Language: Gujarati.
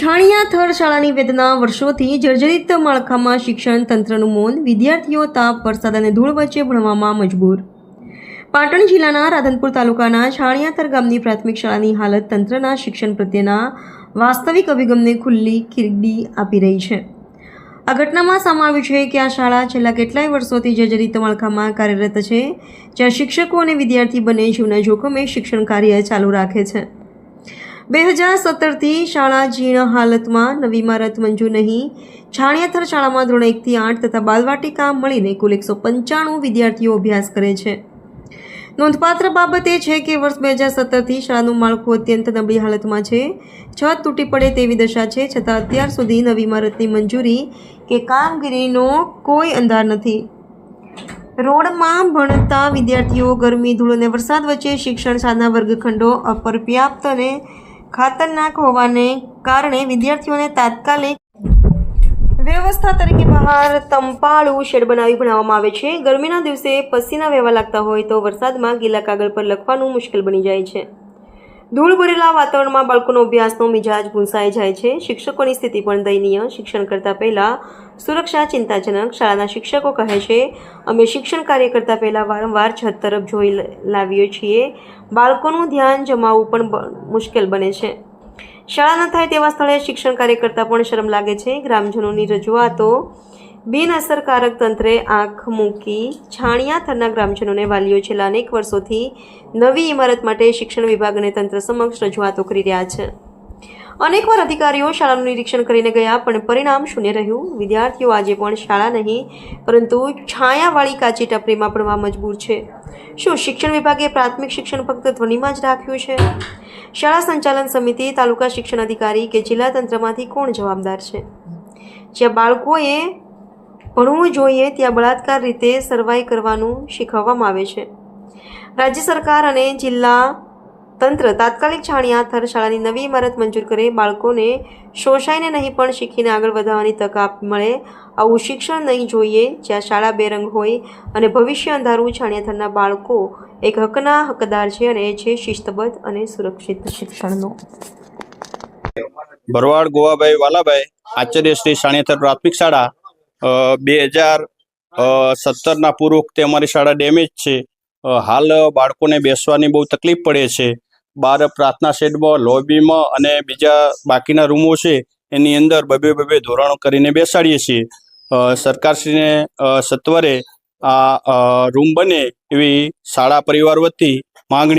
છાણિયા થર શાળાની વેદના વર્ષોથી જર્જરિત માળખામાં શિક્ષણ તંત્રનું મૌન વિદ્યાર્થીઓ તાપ, વરસાદ અને ધૂળ વચ્ચે ભણવામાં મજબૂર. પાટણ જિલ્લાના રાધનપુર તાલુકાના છાણિયાથર ગામની પ્રાથમિક શાળાની હાલત તંત્રના શિક્ષણ પ્રત્યેના વાસ્તવિક અભિગમને ખુલ્લી ખીરડી આપી રહી છે. આ ઘટનામાં સામે છે કે આ શાળા છેલ્લા કેટલાય વર્ષોથી જર્જરિત માળખામાં કાર્યરત છે, જ્યાં શિક્ષકો અને વિદ્યાર્થી બંને જીવના જોખમે શિક્ષણ કાર્ય ચાલુ રાખે છે. બે હજાર સત્તરથી શાળા જીર્ણ હાલતમાં નવી ઇમારત મંજૂર નહીં. છાણિયાથર શાળામાં ધોરણ એકથી આઠ તથા બાલવાટિકા મળીને કુલ એકસો પંચાણું વિદ્યાર્થીઓ અભ્યાસ કરે છે. નોંધપાત્ર બાબત એ છે કે વર્ષ બે હજાર સત્તરથી શાળાનું માળખું અત્યંત નબળી હાલતમાં છે. છત તૂટી પડે તેવી દશા છે, છતાં અત્યાર સુધી નવી ઇમારતની મંજૂરી કે કામગીરીનો કોઈ અંધાર નથી. રોડમાં ભણતા વિદ્યાર્થીઓ ગરમી, ધૂળ અને વરસાદ વચ્ચે શિક્ષણ સાધના વર્ગખંડો અપર્યાપ્ત અને ખાતરનાક હોવાને કારણે વિદ્યાર્થીઓને તાત્કાલિક વ્યવસ્થા તરીકે બહાર તંપાળું શેડ બનાવી ભણાવવામાં આવે છે. ગરમીના દિવસે પસીના વહેવા લાગતા હોય તો વરસાદમાં ગીલા કાગળ પર લખવાનું મુશ્કેલ બની જાય છે. ધૂળ ભરેલા વાતાવરણમાં બાળકોનો અભ્યાસનો મિજાજ ભૂંસાઈ જાય છે. શિક્ષકોની સ્થિતિ પણ દયનીય. શિક્ષણ કરતાં પહેલાં સુરક્ષા ચિંતાજનક શાળાના શિક્ષકો કહે છે, અમે શિક્ષણ કાર્ય કરતાં પહેલાં વારંવાર છત તરફ જોઈ લાવીએ છીએ. બાળકોનું ધ્યાન જમાવવું પણ મુશ્કેલ બને છે. શાળા ન થાય તેવા સ્થળે શિક્ષણ કાર્ય કરતાં પણ શરમ લાગે છે. ગ્રામજનોની રજૂઆતો બિન અસરકારક તંત્રે આંખ મૂકી છાણિયા થરના ગ્રામજનોને વાલીઓ છેલ્લા અનેક વર્ષોથી નવી ઇમારત માટે શિક્ષણ વિભાગ અને તંત્ર સમક્ષ રજૂઆતો કરી રહ્યા છે. અનેકવાર અધિકારીઓ શાળાનું નિરીક્ષણ કરીને ગયા, પણ પરિણામ શૂન્ય રહ્યું. વિદ્યાર્થીઓ આજે પણ શાળા નહીં, પરંતુ છાયાવાળી કાચી ટપરીમાં ભણવા મજબૂર છે. શું શિક્ષણ વિભાગે પ્રાથમિક શિક્ષણ ફક્ત ધ્વનિમાં જ રાખ્યું છે? શાળા સંચાલન સમિતિ, તાલુકા શિક્ષણ અધિકારી કે જિલ્લા તંત્રમાંથી કોણ જવાબદાર છે? જ્યાં બાળકોએ ભણવું જોઈએ ત્યાં બળાત્કાર રીતે સર્વાઈ કરવાનું શીખવવામાં આવે છે. રાજ્ય સરકાર અને જિલ્લા તંત્ર તાત્કાલિક છાણિયા થર શાળાની નવી ઇમારત મંજૂર કરે, બાળકોને શોષાઈને નહીં પણ શીખીને આગળ વધવાની તક આપ મળે આવું શિક્ષણ નહીં જોઈએ, જ્યાં શાળા બેરંગ હોય અને ભવિષ્ય અંધારું છાણિયાથરના બાળકો એક હકના હકદાર છે અને એ છે શિસ્તબદ્ધ અને સુરક્ષિત શિક્ષણનો. ભરવાડ ગોવાભાઈ વાલાભાઈ, આચાર્ય શ્રી સાણિયાથર પ્રાથમિક શાળા. બે હજાર સત્તરના પૂર્વ તે અમારી શાળા ડેમેજ છે. હાલ બાળકોને બેસવાની બહુ તકલીફ પડે છે. બાર પ્રાર્થના શેડમાં, લોબીમાં અને બીજા બાકીના રૂમો છે, એની અંદર બબે બબે ધોરણો કરીને બેસાડીએ છીએ. સરકારશ્રીને સત્વરે આ રૂમ બને એવી શાળા પરિવાર વતી માંગણી